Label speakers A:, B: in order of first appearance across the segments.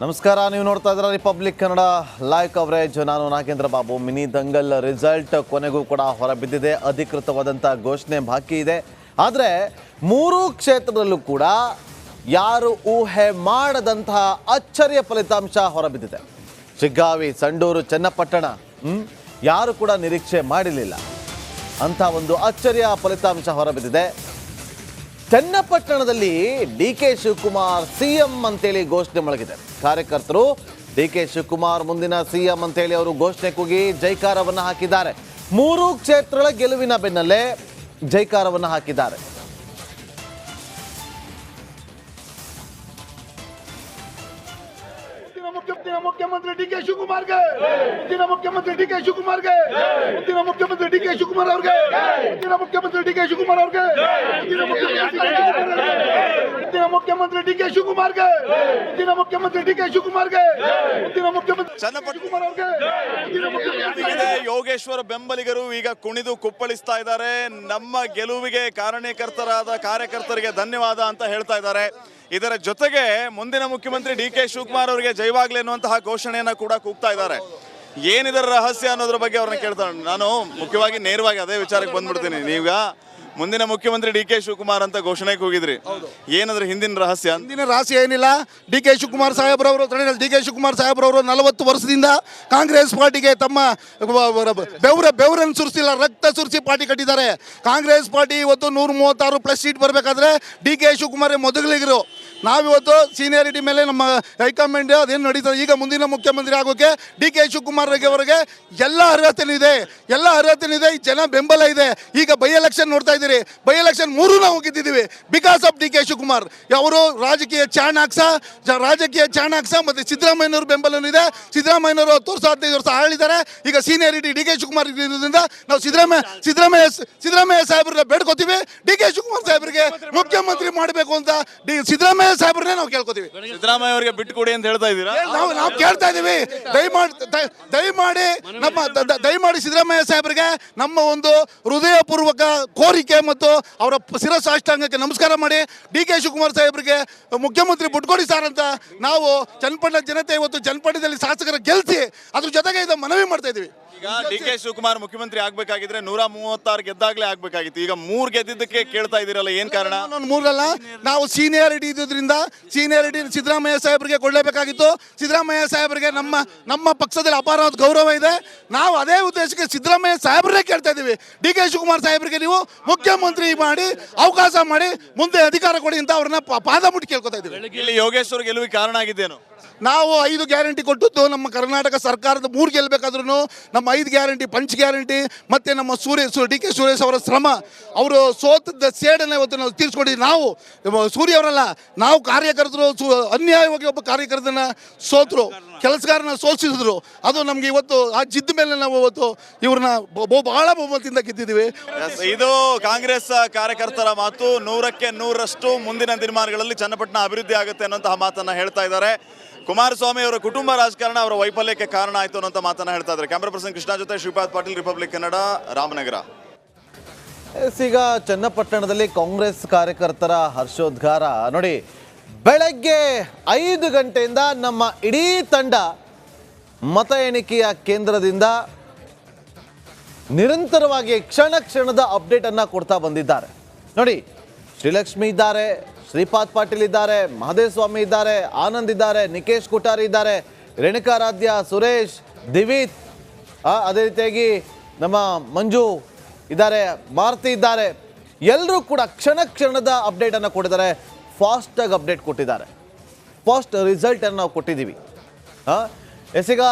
A: ನಮಸ್ಕಾರ, ನೀವು ನೋಡ್ತಾ ಇದ್ದೀರಾ ರಿಪಬ್ಲಿಕ್ ಕನ್ನಡ ಲೈವ್ ಕವರೇಜ್ ನಾನು ನಾಗೇಂದ್ರ ಬಾಬು. ಮಿನಿ ದಂಗಲ್ ರಿಸಲ್ಟ್ ಕೊನೆಗೂ ಕೂಡ ಹೊರಬಿದ್ದಿದೆ ಅಧಿಕೃತವಾದಂಥ ಘೋಷಣೆ ಬಾಕಿ ಇದೆ. ಆದರೆ, ಮೂರು ಕ್ಷೇತ್ರದಲ್ಲೂ ಕೂಡ ಯಾರು ಊಹೆ ಮಾಡದಂತಹ ಅಚ್ಚರಿಯ ಫಲಿತಾಂಶ ಹೊರಬಿದ್ದಿದೆ ಶಿಗ್ಗಾವಿ, ಸಂಡೂರು, ಚನ್ನಪಟ್ಟಣ? ಯಾರು ಕೂಡ ನಿರೀಕ್ಷೆ ಮಾಡಿರಲಿಲ್ಲ. ಅಂತ ಒಂದು ಅಚ್ಚರಿಯ ಫಲಿತಾಂಶ ಹೊರಬಿದ್ದಿದೆ ಚನ್ನಪಟ್ಟಣದಲ್ಲಿ ಡಿ ಕೆ ಶಿವಕುಮಾರ್ ಸಿಎಂ ಅಂತೇಳಿ ಘೋಷಣೆ ಮೊಳಗಿದೆ ಕಾರ್ಯಕರ್ತರು ಡಿ ಕೆ ಶಿವಕುಮಾರ್ ಮುಂದಿನ ಸಿಎಂ ಅಂತೇಳಿ ಅವರು ಘೋಷಣೆ ಕೂಗಿ ಜೈಕಾರವನ್ನು ಹಾಕಿದ್ದಾರೆ. ಮೂರು ಕ್ಷೇತ್ರಗಳ ಗೆಲುವಿನ ಬೆನ್ನಲ್ಲೇ ಜೈಕಾರವನ್ನು ಹಾಕಿದ್ದಾರೆ.
B: ಮುಖ್ಯಮಂತ್ರಿ ಡಿ ಕೆ ಶಿವಕುಮಾರ್ಗೆ. ಮುಂದಿನ ಮುಖ್ಯಮಂತ್ರಿ ಡಿ ಕೆ ಶಿವಕುಮಾರ್ಗೆ. ಮುಂದಿನ ಮುಖ್ಯಮಂತ್ರಿ ಡಿ ಕೆ ಶಿವಕುಮಾರ್ ಅವ್ರಿಗೆ. ಮುಂದಿನ ಮುಖ್ಯಮಂತ್ರಿ ಡಿ ಕೆ ಶಿವಕುಮಾರ್ ಅವ್ರಿಗೆ. ಮುಂದಿನ ಮುಖ್ಯಮಂತ್ರಿ ಡಿ ಕೆ ಶಿವಕುಮಾರ್ಗೆ. ಮುಂದಿನ ಮುಖ್ಯಮಂತ್ರಿ ಡಿ ಕೆ ಶಿವಕುಮಾರ್ಗೆ. ಮುಂದಿನ ಮುಖ್ಯಮಂತ್ರಿ ಶಿವಕುಮಾರ್ ಅವ್ರಿಗೆ.
C: ಯೋಗೇಶ್ವರ ಬೆಂಬಲಿಗರು ಈಗ ಕುಣಿದು ಕುಪ್ಪಳಿಸ್ತಾ ಇದ್ದಾರೆ. ನಮ್ಮ ಗೆಲುವಿಗೆ ಕಾರಣೀಕರ್ತರಾದ ಕಾರ್ಯಕರ್ತರಿಗೆ ಧನ್ಯವಾದ ಅಂತ ಹೇಳ್ತಾ ಇದ್ದಾರೆ. ಇದರ ಜೊತೆಗೆ ಮುಂದಿನ ಮುಖ್ಯಮಂತ್ರಿ ಡಿ ಕೆ ಶಿವಕುಮಾರ್ ಅವರಿಗೆ ಜೈವಾಗ್ಲಿ ಅನ್ನುವಂತಹ ಘೋಷಣೆಯನ್ನ ಕೂಡ ಕೂಗ್ತಾ ಇದ್ದಾರೆ. ಏನಿದರ ರಹಸ್ಯ ಅನ್ನೋದ್ರ ಬಗ್ಗೆ ಅವ್ರನ್ನ ಕೇಳ್ತಾ ನಾನು ಮುಖ್ಯವಾಗಿ ನೇರವಾಗಿ ಅದೇ ವಿಚಾರಕ್ಕೆ ಬಂದ್ಬಿಡ್ತೀನಿ. ನೀವೀಗ ಮುಂದಿನ ಮುಖ್ಯಮಂತ್ರಿ ಡಿ ಕೆ ಶಿವಕುಮಾರ್ ಅಂತ ಘೋಷಣೆ ಹೋಗಿದ್ರಿ. ಏನಾದ್ರೆ ಹಿಂದಿನ ರಹಸ್ಯ?
B: ಹಿಂದಿನ ರಹಸ್ಯ ಏನಿಲ್ಲ. ಡಿ ಕೆ ಶಿವಕುಮಾರ್ ಸಾಹೇಬ್ರವರು ಡಿ ಕೆ ಶಿವಕುಮಾರ್ ಸಾಹೇಬ್ರವರು ನಲವತ್ತು ವರ್ಷದಿಂದ ಕಾಂಗ್ರೆಸ್ ಪಾರ್ಟಿಗೆ ತಮ್ಮ ಬೆವರ ಬೆವರನ್ನು ಸುರಿಸಿಲ್ಲ ರಕ್ತ ಸುರಿಸಿ ಪಾರ್ಟಿ ಕಟ್ಟಿದ್ದಾರೆ. ಕಾಂಗ್ರೆಸ್ ಪಾರ್ಟಿ ಇವತ್ತು ನೂರ ಮೂವತ್ತಾರು ಪ್ಲಸ್ ಸೀಟ್ ಬರಬೇಕಾದ್ರೆ ಡಿ ಕೆ ಶಿವಕುಮಾರ್ ಮೊದಲಿಗರು. ನಾವಿವತ್ತು ಸೀನಿಯಾರಿಟಿ ಮೇಲೆ ನಮ್ಮ ಹೈಕಮಾಂಡ್ ಅದೇನು ನಡೀತದೆ? ಈಗ ಮುಂದಿನ ಮುಖ್ಯಮಂತ್ರಿ ಆಗೋಕೆ ಡಿ ಕೆ ಶಿವಕುಮಾರ್ ಅವರಿಗೆ ಎಲ್ಲ ಅರ್ಹತೆ ಇದೆ. ಎಲ್ಲ ಅರ್ಹತೆ ಇದೆ. ಈ ಜನ ಬೆಂಬಲ ಇದೆ. ಈಗ ಬೈ ಎಲೆಕ್ಷನ್ ನೋಡ್ತಾ ಇದ್ದೀರಿ. ಬೈ ಎಲೆಕ್ಷನ್ ಮೂರು ನಾವು ಗೆದ್ದಿದ್ದೀವಿ. Because of D K Shivakumar. ಅವರು ರಾಜಕೀಯ ಚಾಣಾಕ್ಸ ರಾಜಕೀಯ ಚಾಣಾಕ್ಸ ಮತ್ತೆ ಸಿದ್ದರಾಮಯ್ಯನವ್ರ ಬೆಂಬಲನೂ ಇದೆ. ಸಿದ್ದರಾಮಯ್ಯನವರು ಹತ್ತು ವರ್ಷ ಹದಿನೈದು ವರ್ಷ ಆಳಿದ್ದಾರೆ. ಈಗ ಸೀನಿಯಾರಿಟಿ ಡಿ ಕೆ ಶಿವಕುಮಾರ್ ಇರೋದ್ರಿಂದ ನಾವು ಸಿದ್ದರಾಮಯ್ಯ ಸಿದ್ದರಾಮಯ್ಯ ಸಿದ್ದರಾಮಯ್ಯ ಸಾಹೇಬ್ರನ್ನ ಬೇಡ್ಕೋತೀವಿ. ಡಿ ಕೆ ಶಿವಕುಮಾರ್ ಸಾಹೇಬ್ರಿಗೆ ಮುಖ್ಯಮಂತ್ರಿ ಮಾಡಬೇಕು ಅಂತ ಡಿ, ಸಿದ್ದರಾಮಯ್ಯ ಸಾಹೇಬ್ರನ್ನೇ ನಾವು ಕೇಳ್ಕೊತೀವಿ.
C: ಸಿದ್ದರಾಮಯ್ಯ ಅವರಿಗೆ ಬಿಟ್ಟುಕೊಡಿ ಅಂತ ಹೇಳ್ತಾ ಇದ್ದೀರಾ?
B: ನಾವು ನಾವು ಕೇಳ್ತಾ ಇದೀವಿ ದಯಮಾಡಿ ದಯ- ದಯಮಾಡಿ ನಮ್ಮ ದ- ದ- ದಯಮಾಡಿ ಸಿದ್ದರಾಮಯ್ಯ ಸಾಹೇಬರಿಗೆ ನಮ್ಮ ಒಂದು ಹೃದಯಪೂರ್ವಕ ಕೋರಿಕೆ ಮತ್ತು ಅವರ ಪ- ಶಿರಸಾಷ್ಟಾಂಗಕ್ಕೆ ನಮಸ್ಕಾರ ಮಾಡಿ ಡಿ ಕೆ ಶಿವಕುಮಾರ್ ಸಾಹೇಬರಿಗೆ ಮುಖ್ಯಮಂತ್ರಿ ಬಿಟ್ಕೊಡಿ ಸರ್ ಅಂತ ನಾವು ಚನ್ನಪಟ್ಟಣ ಜನತೆ ಇವತ್ತು ಚನ್ನಪಟ್ಟಣದಲ್ಲಿ ಶಾಸಕರ ಗೆಲ್ಸಿ ಅದ್ರ ಜೊತೆಗೆ ಇದು ಮನವಿ ಮಾಡ್ತಾ ಇದೀವಿ
C: ಈಗ ಡಿ ಕೆ ಶಿವಕುಮಾರ್ ಮುಖ್ಯಮಂತ್ರಿ ಆಗ್ಬೇಕಾಗಿದ್ರೆ ನೂರ ಮೂವತ್ತಾರು ಗೆದ್ದಾಗ್ಲೇ ಆಗ್ಬೇಕಾಗಿತ್ತು. ಈಗ ಮೂರ್ ಗೆದ್ದಿದ್ದಕ್ಕೆ ಕೇಳ್ತಾ ಇದೀರಲ್ಲ ಏನ್ ಕಾರಣ?
B: ನಾನು ಮೂರಲ್ಲ ನಾವು ಸೀನಿಯಾರಿಟಿ ಇದ್ದಿದ್ರಿಂದ ಸೀನಿಯಾರಿಟಿ ಸಿದ್ದರಾಮಯ್ಯ ಸಾಹೇಬರಿಗೆ ಕೊಡಲೇಬೇಕಾಗಿತ್ತು. ಸಿದ್ದರಾಮಯ್ಯ ಸಾಹೇಬರಿಗೆ ನಮ್ಮ ನಮ್ಮ ಪಕ್ಷದಲ್ಲಿ ಅಪಾರವಾದ ಗೌರವ ಇದೆ. ನಾವು ಅದೇ ಉದ್ದೇಶಕ್ಕೆ ಸಿದ್ದರಾಮಯ್ಯ ಸಾಹೇಬ್ರನ್ನೇ ಕೇಳ್ತಾ ಇದ್ದೀವಿ. ಡಿ ಕೆ ಶಿವಕುಮಾರ್ ಸಾಹೇಬರಿಗೆ ನೀವು ಮುಖ್ಯಮಂತ್ರಿ ಮಾಡಿ ಅವಕಾಶ ಮಾಡಿ ಮುಂದೆ ಅಧಿಕಾರ ಕೊಡಿ ಅಂತ ಅವ್ರನ್ನ ಪಾದ ಮುಟ್ಟಿ ಕೇಳ್ಕೊತಾ ಇದ್ದೀವಿ.
C: ಇಲ್ಲಿ ಯೋಗೇಶ್ವರ್ ಗೆಲುವಿಗೆ ಕಾರಣ ಆಗಿದ್ದೇನು?
B: ನಾವು ಐದು ಗ್ಯಾರಂಟಿ ಕೊಟ್ಟದ್ದು ನಮ್ಮ ಕರ್ನಾಟಕ ಸರ್ಕಾರದ ಮೂರು ಗೆಲ್ಲಬೇಕಾದ್ರೂ ನಮ್ಮ ಐದು ಗ್ಯಾರಂಟಿ, ಪಂಚ್ ಗ್ಯಾರಂಟಿ, ಮತ್ತೆ ನಮ್ಮ ಸೂರ್ಯ ಡಿ ಕೆ ಸುರೇಶ್ ಅವರ ಶ್ರಮ. ಅವರು ಸೋತದ ಸೇಡನ್ನು ಇವತ್ತು ನಾವು ತೀರಿಸ್ಕೊಂಡಿದ್ದೀವಿ ನಾವು ಸೂರ್ಯ ಅವರಲ್ಲ, ನಾವು ಕಾರ್ಯಕರ್ತರು, ಸು, ಅನ್ಯಾಯವಾಗಿ ಒಬ್ಬ ಕಾರ್ಯಕರ್ತನ ಸೋತರು, ಕೆಲಸಗಾರನ ಸೋಲಿಸಿದ್ರು ಅದು ನಮಗೆ ಇವತ್ತು ಆ ಜಿದ್ದ ಮೇಲೆ ನಾವು ಇವತ್ತು ಇವ್ರನ್ನ ಬಹಳ ಬಹುಮತದಿಂದ ಗೆದ್ದಿದ್ದೀವಿ.
C: ಇದು ಕಾಂಗ್ರೆಸ್ ಕಾರ್ಯಕರ್ತರ ಮಾತು ನೂರಕ್ಕೆ ನೂರಷ್ಟು ಮುಂದಿನ ದಿನಮಾನಗಳಲ್ಲಿ ಚನ್ನಪಟ್ಟಣ ಅಭಿವೃದ್ಧಿ ಆಗುತ್ತೆ ಅನ್ನೋಂತಹ ಮಾತನ್ನ ಹೇಳ್ತಾ ಇದ್ದಾರೆ. ಕುಮಾರಸ್ವಾಮಿ ಅವರ ಕುಟುಂಬ ರಾಜಕಾರಣ ಅವರ ವೈಫಲ್ಯಕ್ಕೆ ಕಾರಣ ಆಯಿತು ಅನ್ನೋಂಥ ಮಾತನ್ನ ಹೇಳ್ತಾ ಇದ್ದಾರೆ. ಕ್ಯಾಮ್ರಾ ಪರ್ಸನ್ ಕೃಷ್ಣ ಜೊತೆ ಶ್ರೀಪಾದ್ ಪಾಟೀಲ್ ರಿಪಬ್ಲಿಕ್ ಕನ್ನಡ ರಾಮನಗರ.
A: ಈಗ ಚನ್ನಪಟ್ಟಣದಲ್ಲಿ ಕಾಂಗ್ರೆಸ್ ಕಾರ್ಯಕರ್ತರ ಹರ್ಷೋದ್ಗಾರ. ನೋಡಿ, ಬೆಳಗ್ಗೆ ಐದು ಗಂಟೆಯಿಂದ ನಮ್ಮ ಇಡೀ ತಂಡ ಮತ ಎಣಿಕೆಯ ಕೇಂದ್ರದಿಂದ ನಿರಂತರವಾಗಿ ಕ್ಷಣ ಕ್ಷಣದ ಅಪ್ಡೇಟ್ ಅನ್ನ ಕೊಡ್ತಾ ಬಂದಿದ್ದಾರೆ. ನೋಡಿ, ಶ್ರೀಲಕ್ಷ್ಮಿ ಇದ್ದಾರೆ ಶ್ರೀಪಾದ್ ಪಾಟೀಲ್ ಇದ್ದಾರೆ ಮಹದೇವಸ್ವಾಮಿ ಇದ್ದಾರೆ, ಆನಂದ್ ಇದ್ದಾರೆ, ನಿಕೇಶ್ ಕುಟಾರಿ ಇದ್ದಾರೆ ರೇಣುಕಾರಾಧ್ಯ ಸುರೇಶ್, ದಿವಿತ್ ಅದೇ ರೀತಿಯಾಗಿ ನಮ್ಮ ಮಂಜು ಇದ್ದಾರೆ ಮಾರುತಿ ಇದ್ದಾರೆ. ಎಲ್ಲರೂ ಕೂಡ ಕ್ಷಣ ಕ್ಷಣದ ಅಪ್ಡೇಟ್ ಅನ್ನು ಕೊಟ್ಟಿದ್ದಾರೆ, ಫಾಸ್ಟಾಗಿ ಅಪ್ಡೇಟ್ ಕೊಟ್ಟಿದ್ದಾರೆ. ಫಾಸ್ಟ್ ರಿಸಲ್ಟ್ ಅನ್ನು ನಾವು ಕೊಟ್ಟಿದ್ದೀವಿ. ಹಾಂ ಎಸೀಗ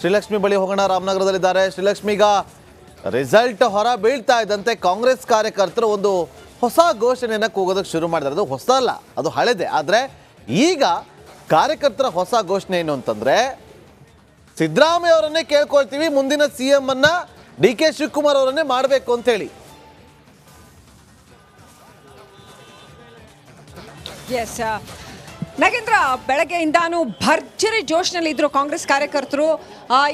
A: ಶ್ರೀಲಕ್ಷ್ಮಿ ಬಳಿ ಹೋಗೋಣ, ರಾಮನಗರದಲ್ಲಿದ್ದಾರೆ. ಶ್ರೀಲಕ್ಷ್ಮಿಗ ರಿಸಲ್ಟ್ ಹೊರ ಬೀಳ್ತಾ ಇದ್ದಂತೆ ಕಾಂಗ್ರೆಸ್ ಕಾರ್ಯಕರ್ತರು ಒಂದು ಹೊಸ ಘೋಷಣೆಯನ್ನು ಕೂಗೋದಕ್ಕೆ ಶುರು ಮಾಡಿದ್ದಾರೆ ಅದು ಹೊಸ ಅಲ್ಲ, ಅದು ಹಳೆದೆ. ಆದರೆ ಈಗ ಕಾರ್ಯಕರ್ತರ ಹೊಸ ಘೋಷಣೆ ಏನು ಅಂತಂದರೆ, ಸಿದ್ದರಾಮಯ್ಯ ಅವರನ್ನೇ ಕೇಳ್ಕೊಳ್ತೀವಿ, ಮುಂದಿನ ಸಿ ಎಂ ಅನ್ನ ಡಿ ಕೆ ಶಿವಕುಮಾರ್ ಅವರನ್ನೇ ಮಾಡಬೇಕು ಅಂತ ಹೇಳಿ.
D: ಎಸ್ ನಾಗೇಂದ್ರ, ಬೆಳಗ್ಗೆಯಿಂದಾನು ಭರ್ಜರಿ ಜೋಶ್ನಲ್ಲಿ ಇದ್ರು ಕಾಂಗ್ರೆಸ್ ಕಾರ್ಯಕರ್ತರು.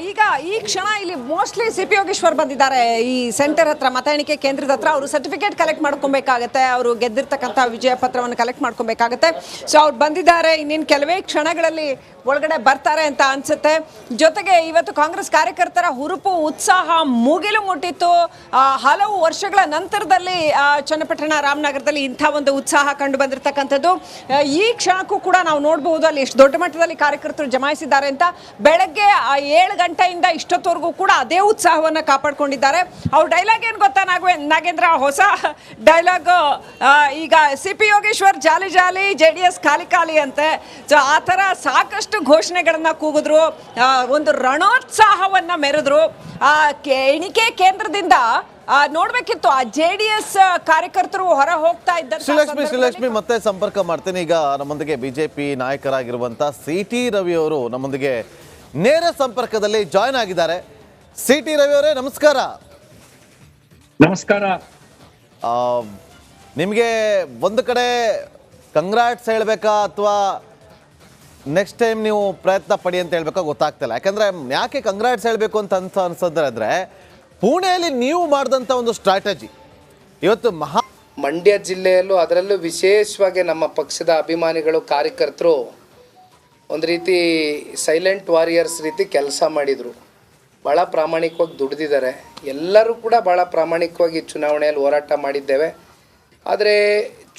D: ಈಗ ಈ ಕ್ಷಣ ಇಲ್ಲಿ ಮೋಸ್ಟ್ಲಿ ಸಿ ಪಿ ಯೋಗೇಶ್ವರ್ ಬಂದಿದ್ದಾರೆ. ಈ ಸೆಂಟರ್ ಹತ್ರ ಮತ ಎಣಿಕೆ ಕೇಂದ್ರದ ಹತ್ರ ಅವರು ಸರ್ಟಿಫಿಕೇಟ್ ಕಲೆಕ್ಟ್ ಮಾಡ್ಕೊಬೇಕಾಗತ್ತೆ, ಅವರು ಗೆದ್ದಿರ್ತಕ್ಕಂಥ ವಿಜಯ ಪತ್ರವನ್ನು ಕಲೆಕ್ಟ್ ಮಾಡ್ಕೊಬೇಕಾಗತ್ತೆ. ಸೊ ಅವ್ರು ಬಂದಿದ್ದಾರೆ, ಇನ್ನೇನು ಕೆಲವೇ ಕ್ಷಣಗಳಲ್ಲಿ ಒಳಗಡೆ ಬರ್ತಾರೆ ಅಂತ ಅನ್ಸುತ್ತೆ. ಜೊತೆಗೆ ಇವತ್ತು ಕಾಂಗ್ರೆಸ್ ಕಾರ್ಯಕರ್ತರ ಹುರುಪು ಉತ್ಸಾಹ ಮುಗಿಲು ಮುಟ್ಟಿತ್ತು. ಹಲವು ವರ್ಷಗಳ ನಂತರದಲ್ಲಿ ಚನ್ನಪಟ್ಟಣ ರಾಮನಗರದಲ್ಲಿ ಇಂಥ ಒಂದು ಉತ್ಸಾಹ ಕಂಡು ಬಂದಿರತಕ್ಕಂಥದ್ದು. ಈ ಕ್ಷಣಕ್ಕೂ ಕೂಡ ನಾವು ನೋಡಬಹುದು ಅಲ್ಲಿ ಎಷ್ಟು ದೊಡ್ಡ ಮಟ್ಟದಲ್ಲಿ ಕಾರ್ಯಕರ್ತರು ಜಮಾಯಿಸಿದ್ದಾರೆ ಅಂತ. ಬೆಳಗ್ಗೆ ಆ ಏಳು ಗಂಟೆಯಿಂದ ಇಷ್ಟೊತ್ತವರೆಗೂ ಕೂಡ ಅದೇ ಉತ್ಸಾಹವನ್ನು ಕಾಪಾಡ್ಕೊಂಡಿದ್ದಾರೆ. ಅವ್ರ ಡೈಲಾಗ್ ಏನು ಗೊತ್ತಾ ನಾಗವೇ ನಾಗೇಂದ್ರ? ಹೊಸ ಡೈಲಾಗ್ ಈಗ C P Yogeshwar jolly jolly J D S ಖಾಲಿ ಖಾಲಿ ಅಂತೆ. ಸೊ ಆ ಥರ ಸಾಕಷ್ಟು ಘೋಷಣೆಗಳನ್ನು ಕೂಗಿದ್ರು. ಒಂದು ರಣೋತ್ಸಾಹವನ್ನ ಮೆರೆದ್ರು. ಆ ಎಣಿಕೆ ಕೇಂದ್ರದಿಂದ ನೋಡ್ಬೇಕಿತ್ತು. ಆ ಜೆ ಡಿ ಎಸ್ ಕಾರ್ಯಕರ್ತರು ಹೊರ ಹೋಗ್ತಾ ಇದ್ದಾರೆ
A: ಶ್ರೀಲಕ್ಷ್ಮಿ ಶ್ರೀಲಕ್ಷ್ಮಿ ಮತ್ತೆ ಸಂಪರ್ಕ ಮಾಡ್ತೀನಿ. ಈಗ ನಮ್ಮೊಂದಿಗೆ ಬಿಜೆಪಿ ನಾಯಕರಾಗಿರುವಂತ ಸಿ ಟಿ ರವಿ ಅವರು ನಮ್ಮೊಂದಿಗೆ ನೇರ ಸಂಪರ್ಕದಲ್ಲಿ ಜಾಯ್ನ್ ಆಗಿದ್ದಾರೆ. ಸಿ ಟಿ ರವಿ ಅವರೇ ನಮಸ್ಕಾರ.
E: ನಮಸ್ಕಾರ.
A: ಆ, ನಿಮಗೆ ಒಂದು ಕಡೆ ಕಂಗ್ರಾಟ್ಸ್ ಹೇಳ್ಬೇಕಾ ಅಥವಾ ನೆಕ್ಸ್ಟ್ ಟೈಮ್ ನೀವು ಪ್ರಯತ್ನ ಪಡಿ ಅಂತ ಹೇಳ್ಬೇಕಾ ಗೊತ್ತಾಗ್ತಿಲ್ಲ. ಯಾಕಂದ್ರೆ ಯಾಕೆ ಕಂಗ್ರಾಟ್ಸ್ ಹೇಳಬೇಕು ಅಂತ ಅನ್ಸ ಅನ್ಸೋದ್ರೆ ಪುಣೆಯಲ್ಲಿ ನೀವು ಮಾಡಿದಂಥ ಒಂದು ಸ್ಟ್ರಾಟಜಿ ಇವತ್ತು ಮಹಾ
F: ಮಂಡ್ಯ ಜಿಲ್ಲೆಯಲ್ಲೂ ಅದರಲ್ಲೂ ವಿಶೇಷವಾಗಿ ನಮ್ಮ ಪಕ್ಷದ ಅಭಿಮಾನಿಗಳು, ಕಾರ್ಯಕರ್ತರು ಒಂದು ರೀತಿ ಸೈಲೆಂಟ್ ವಾರಿಯರ್ಸ್ ರೀತಿ ಕೆಲಸ ಮಾಡಿದರು. ಭಾಳ ಪ್ರಾಮಾಣಿಕವಾಗಿ ದುಡಿದಿದ್ದಾರೆ. ಎಲ್ಲರೂ ಕೂಡ ಭಾಳ ಪ್ರಾಮಾಣಿಕವಾಗಿ ಚುನಾವಣೆಯಲ್ಲಿ ಹೋರಾಟ ಮಾಡಿದ್ದೇವೆ. ಆದರೆ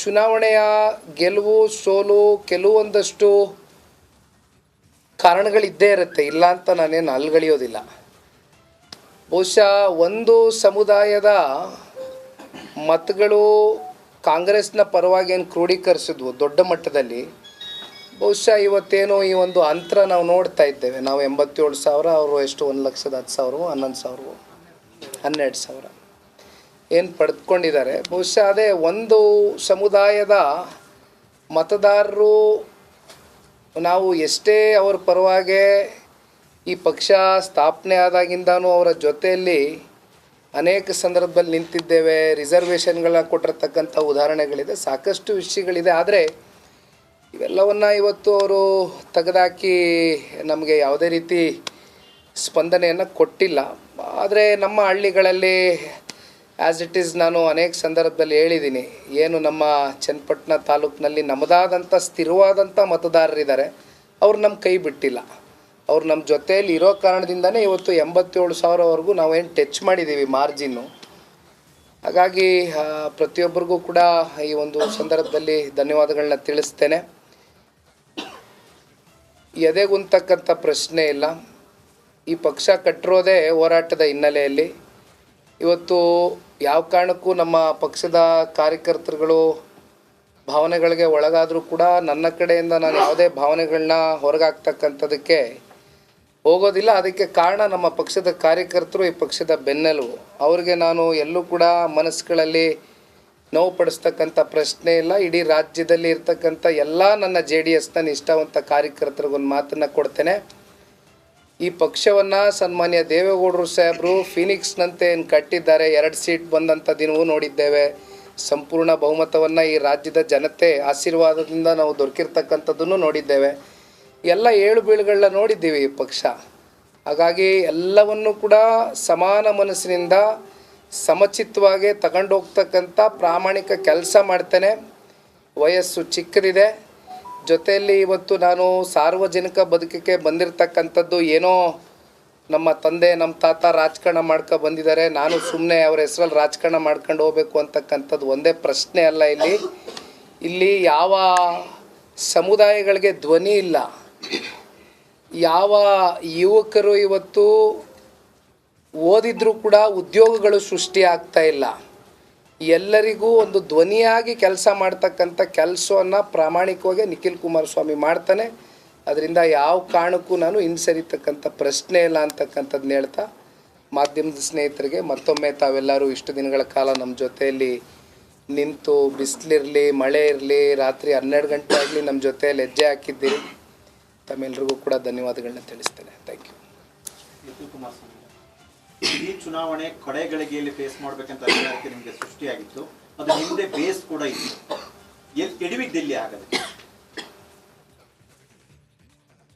F: ಚುನಾವಣೆಯ ಗೆಲುವು, ಸೋಲು ಕೆಲವೊಂದಷ್ಟು ಕಾರಣಗಳಿದ್ದೇ ಇರುತ್ತೆ. ಇಲ್ಲ ಅಂತ ನಾನೇನು ಅಲ್ಗಳಿಯೋದಿಲ್ಲ. ಬಹುಶಃ ಒಂದು ಸಮುದಾಯದ ಮತಗಳು ಕಾಂಗ್ರೆಸ್ನ ಪರವಾಗಿ ಏನು ಕ್ರೋಢೀಕರಿಸಿದ್ವು ದೊಡ್ಡ ಮಟ್ಟದಲ್ಲಿ, ಬಹುಶಃ ಇವತ್ತೇನು ಈ ಒಂದು ಅಂತರ ನಾವು ನೋಡ್ತಾ ಇದ್ದೇವೆ. ನಾವು ಎಂಬತ್ತೇಳು ಸಾವಿರ, ಅವರು ಎಷ್ಟು? ಒಂದು ಲಕ್ಷದ ಹತ್ತು ಸಾವಿರವೋ, ಹನ್ನೊಂದು ಸಾವಿರವೋ, ಹನ್ನೆರಡು ಸಾವಿರ ಏನು ಪಡೆದುಕೊಂಡಿದ್ದಾರೆ. ಬಹುಶಃ ಅದೇ ಒಂದು ಸಮುದಾಯದ ಮತದಾರರು ನಾವು ಎಷ್ಟೇ ಅವ್ರ ಪರವಾಗಿ ಈ ಪಕ್ಷ ಸ್ಥಾಪನೆ ಆದಾಗಿಂದನೂ ಅವರ ಜೊತೆಯಲ್ಲಿ ಅನೇಕ ಸಂದರ್ಭದಲ್ಲಿ ನಿಂತಿದ್ದೇವೆ. ರಿಸರ್ವೇಷನ್ಗಳನ್ನ ಕೊಟ್ಟಿರ್ತಕ್ಕಂಥ ಉದಾಹರಣೆಗಳಿದೆ. ಸಾಕಷ್ಟು ವಿಷಯಗಳಿದೆ. ಆದರೆ ಇವೆಲ್ಲವನ್ನು ಇವತ್ತು ಅವರು ತೆಗೆದಾಕಿ ನಮಗೆ ಯಾವುದೇ ರೀತಿ ಸ್ಪಂದನೆಯನ್ನು ಕೊಟ್ಟಿಲ್ಲ. ಆದರೆ ನಮ್ಮ ಹಳ್ಳಿಗಳಲ್ಲಿ ಆ್ಯಸ್ ಇಟ್ ಈಸ್ ನಾನು ಅನೇಕ ಸಂದರ್ಭದಲ್ಲಿ ಹೇಳಿದ್ದೀನಿ. ಏನು ನಮ್ಮ ಚನ್ನಪಟ್ಟಣ ತಾಲೂಕಿನಲ್ಲಿ ನಮ್ಮದಾದಂಥ ಸ್ಥಿರವಾದಂಥ ಮತದಾರರಿದ್ದಾರೆ. ಅವ್ರು ನಮ್ಮ ಕೈ ಬಿಟ್ಟಿಲ್ಲ. ಅವ್ರು ನಮ್ಮ ಜೊತೆಯಲ್ಲಿ ಇರೋ ಕಾರಣದಿಂದನೇ ಇವತ್ತು ಎಂಬತ್ತೇಳು ಸಾವಿರವರೆಗೂ ನಾವೇನು ಟಚ್ ಮಾಡಿದ್ದೀವಿ ಮಾರ್ಜಿನ್ನು. ಹಾಗಾಗಿ ಪ್ರತಿಯೊಬ್ಬರಿಗೂ ಕೂಡ ಈ ಒಂದು ಸಂದರ್ಭದಲ್ಲಿ ಧನ್ಯವಾದಗಳನ್ನ ತಿಳಿಸ್ತೇನೆ. ಎದೆಗುಂತಕ್ಕಂಥ ಪ್ರಶ್ನೆ ಇಲ್ಲ. ಈ ಪಕ್ಷ ಕಟ್ಟಿರೋದೇ ಹೋರಾಟದ ಹಿನ್ನೆಲೆಯಲ್ಲಿ. ಇವತ್ತು ಯಾವ ಕಾರಣಕ್ಕೂ ನಮ್ಮ ಪಕ್ಷದ ಕಾರ್ಯಕರ್ತರುಗಳು ಭಾವನೆಗಳಿಗೆ ಒಳಗಾದರೂ ಕೂಡ ನನ್ನ ಕಡೆಯಿಂದ ನಾನು ಯಾವುದೇ ಭಾವನೆಗಳನ್ನ ಹೊರಗಾಕ್ತಕ್ಕಂಥದ್ದಕ್ಕೆ ಹೋಗೋದಿಲ್ಲ. ಅದಕ್ಕೆ ಕಾರಣ ನಮ್ಮ ಪಕ್ಷದ ಕಾರ್ಯಕರ್ತರು, ಈ ಪಕ್ಷದ ಬೆನ್ನೆಲುಬು. ಅವ್ರಿಗೆ ನಾನು ಎಲ್ಲೂ ಕೂಡ ಮನಸ್ಸುಗಳಲ್ಲಿ ನೋವು ಪಡಿಸ್ತಕ್ಕಂಥ ಪ್ರಶ್ನೆ ಇಲ್ಲ. ಇಡೀ ರಾಜ್ಯದಲ್ಲಿ ಇರ್ತಕ್ಕಂಥ ಎಲ್ಲ ನನ್ನ ಜೆ ಡಿ ಎಸ್ನ ನಿಷ್ಠಾವಂತ ಕಾರ್ಯಕರ್ತರಿಗೊಂದು ಮಾತನ್ನು ಕೊಡ್ತೇನೆ. ಈ ಪಕ್ಷವನ್ನು ಸನ್ಮಾನ್ಯ ದೇವೇಗೌಡರು ಸಾಹೇಬರು ಫಿನಿಕ್ಸ್ನಂತೆ ಏನು ಕಟ್ಟಿದ್ದಾರೆ, ಎರಡು ಸೀಟ್ ಬಂದಂಥ ದಿನವೂ ನೋಡಿದ್ದೇವೆ. ಸಂಪೂರ್ಣ ಬಹುಮತವನ್ನು ಈ ರಾಜ್ಯದ ಜನತೆ ಆಶೀರ್ವಾದದಿಂದ ನಾವು ದೊರಕಿರ್ತಕ್ಕಂಥದ್ದನ್ನು ನೋಡಿದ್ದೇವೆ. ಎಲ್ಲ ಏಳು ಬೀಳುಗಳನ್ನ ನೋಡಿದ್ದೀವಿ ಈ ಪಕ್ಷ. ಹಾಗಾಗಿ ಎಲ್ಲವನ್ನು ಕೂಡ ಸಮಾನ ಮನಸ್ಸಿನಿಂದ ಸಮಚಿತ್ತವಾಗಿ ತಗೊಂಡೋಗ್ತಕ್ಕಂಥ ಪ್ರಾಮಾಣಿಕ ಕೆಲಸ ಮಾಡ್ತೇನೆ. ವಯಸ್ಸು ಚಿಕ್ಕದಿದೆ. ಜೊತೆಯಲ್ಲಿ ಇವತ್ತು ನಾನು ಸಾರ್ವಜನಿಕ ಬದುಕಿಗೆ ಬಂದಿರತಕ್ಕಂಥದ್ದು ಏನೋ ನಮ್ಮ ತಂದೆ, ನಮ್ಮ ತಾತ ರಾಜಕಾರಣ ಮಾಡ್ಕೊ ಬಂದಿದ್ದಾರೆ. ನಾನು ಸುಮ್ಮನೆ ಅವರ ಹೆಸರಲ್ಲಿ ರಾಜಕಾರಣ ಮಾಡ್ಕೊಂಡು ಹೋಗ್ಬೇಕು ಅಂತಕ್ಕಂಥದ್ದು ಒಂದೇ ಪ್ರಶ್ನೆ ಅಲ್ಲ ಇಲ್ಲಿ. ಇಲ್ಲಿ ಯಾವ ಸಮುದಾಯಗಳಿಗೆ ಧ್ವನಿ ಇಲ್ಲ. ಯಾವ ಯುವಕರು ಇವತ್ತು ಓದಿದ್ರೂ ಕೂಡ ಉದ್ಯೋಗಗಳು ಸೃಷ್ಟಿ ಆಗ್ತಾ ಇಲ್ಲ. ಎಲ್ಲರಿಗೂ ಒಂದು ಧ್ವನಿಯಾಗಿ ಕೆಲಸ ಮಾಡ್ತಕ್ಕಂಥ ಕೆಲಸವನ್ನು ಪ್ರಾಮಾಣಿಕವಾಗಿ ನಿಖಿಲ್ ಕುಮಾರಸ್ವಾಮಿ ಮಾಡ್ತಾನೆ. ಅದರಿಂದ ಯಾವ ಕಾರಣಕ್ಕೂ ನಾನು ಹಿಂಸರಿತಕ್ಕಂಥ ಪ್ರಶ್ನೆ ಇಲ್ಲ ಅಂತಕ್ಕಂಥದ್ದನ್ನ ಹೇಳ್ತಾ, ಮಾಧ್ಯಮದ ಸ್ನೇಹಿತರಿಗೆ ಮತ್ತೊಮ್ಮೆ ತಾವೆಲ್ಲರೂ ಇಷ್ಟು ದಿನಗಳ ಕಾಲ ನಮ್ಮ ಜೊತೆಯಲ್ಲಿ ನಿಂತು, ಬಿಸಿಲಿರಲಿ, ಮಳೆ ಇರಲಿ, ರಾತ್ರಿ ಹನ್ನೆರಡು ಗಂಟೆ ಆಗಲಿ ನಮ್ಮ ಜೊತೆಯಲ್ಲಿ ಹೆಜ್ಜೆ ಹಾಕಿದ್ದೀರಿ. ತಮ್ಮೆಲ್ರಿಗೂ ಕೂಡ ಧನ್ಯವಾದಗಳನ್ನ ತಿಳಿಸ್ತೇನೆ. ಥ್ಯಾಂಕ್ ಯು
G: ಈ ಚುನಾವಣೆ ಕಡೆಗಳಿಗೆಯಲ್ಲಿ ಫೇಸ್ ಮಾಡಬೇಕಂತ ನಿಮಗೆ ಸೃಷ್ಟಿಯಾಗಿತ್ತು. ಅದು ಹಿಂದೆ ಬೇಸ್ ಕೂಡ ಇತ್ತು. ಎಡವಿದ್ದಲ್ಲಿ ಆಗದೆ.